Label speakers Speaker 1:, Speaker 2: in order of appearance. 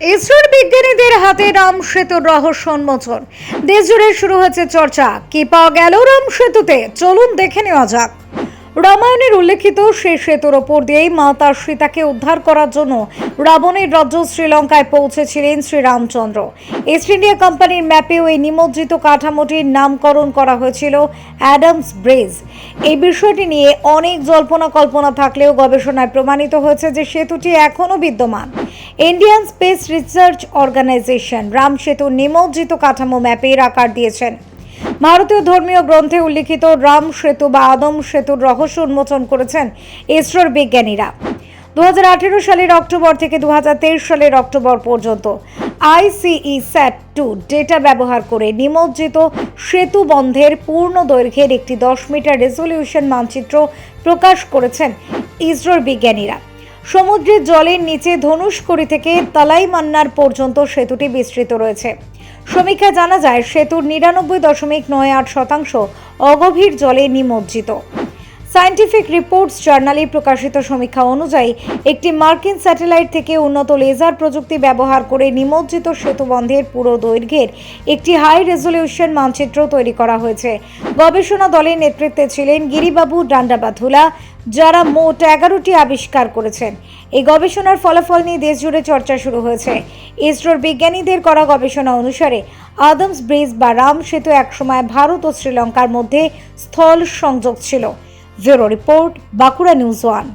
Speaker 1: ইসরোর বিজ্ঞানীদের হাতে রাম সেতুর রহস্য উন্মোচন। দেশ জুড়ে শুরু হয়েছে চর্চা। কি পাওয়া গেল রাম সেতুতে? চলুন দেখে নেওয়া যাক। রামায়ণের উল্লেখিত সেই সেতুর ওপর দিয়েই মা তার সীতাকে উদ্ধার করার জন্য রাবণের রাজ্য শ্রীলঙ্কায় পৌঁছেছিলেন শ্রীরামচন্দ্র। ইস্ট ইন্ডিয়া কোম্পানির ম্যাপেও এই নিমজ্জিত কাঠামোটির নামকরণ করা হয়েছিল অ্যাডামস ব্রিজ এই বিষয়টি নিয়ে অনেক জল্পনা কল্পনা থাকলেও গবেষণায় প্রমাণিত হয়েছে যে সেতুটি এখনও বিদ্যমান। Indian space research organisation Ram সেতুর নিমজ্জিত কাঠামো ম্যাপের আকার দিয়েছেন। ভারতীয় ধর্মীয় গ্রন্থে উল্লিখিত রাম সেতু বা আদম সেতুর রহস্য উন্মোচন করেছেন ইসরোর বিজ্ঞানীরা। দুহাজার আঠারো সালের অক্টোবর থেকে দু সালের অক্টোবর পর্যন্ত আইসিই স্যাট টু ডেটা ব্যবহার করে নিমজ্জিত সেতু বন্ধের পূর্ণ দৈর্ঘ্যের একটি দশ মিটার রেজলিউশন মানচিত্র প্রকাশ করেছেন ইসরোর বিজ্ঞানীরা। সমুদ্রের জলের নিচে ধনুষকড়ি থেকে তালাইমান্নার পর্যন্ত সেতুটি বিস্তৃত রয়েছে। সমীক্ষা জানা যায় সেতুর নিরানব্বই দশমিক নয় আট শতাংশ অগভীর জলে নিমজ্জিত। সায়েন্টিফিক রিপোর্টস জার্নালে প্রকাশিত সমীক্ষা অনুযায়ী, একটি মার্কিন স্যাটেলাইট থেকে উন্নত লেজার প্রযুক্তি ব্যবহার করে নিমজ্জিত সেতুবন্ধের পুরো দৈর্ঘ্যের একটি হাই রেজলিউশন মানচিত্র তৈরি করা হয়েছে। গবেষণা দলের নেতৃত্বে ছিলেন গিরিবাবু ডান্ডাবাথুলা যারা মোট এগারোটি আবিষ্কার করেছেন। এই গবেষণার ফলাফল নিয়ে দেশজুড়ে চর্চা শুরু হয়েছে। ইসরোর বিজ্ঞানীদের করা গবেষণা অনুসারে, আদমস ব্রিজ বা রাম সেতু একসময় ভারত ও শ্রীলঙ্কার মধ্যে স্থল সংযোগ ছিল। Bureau report Bankura news one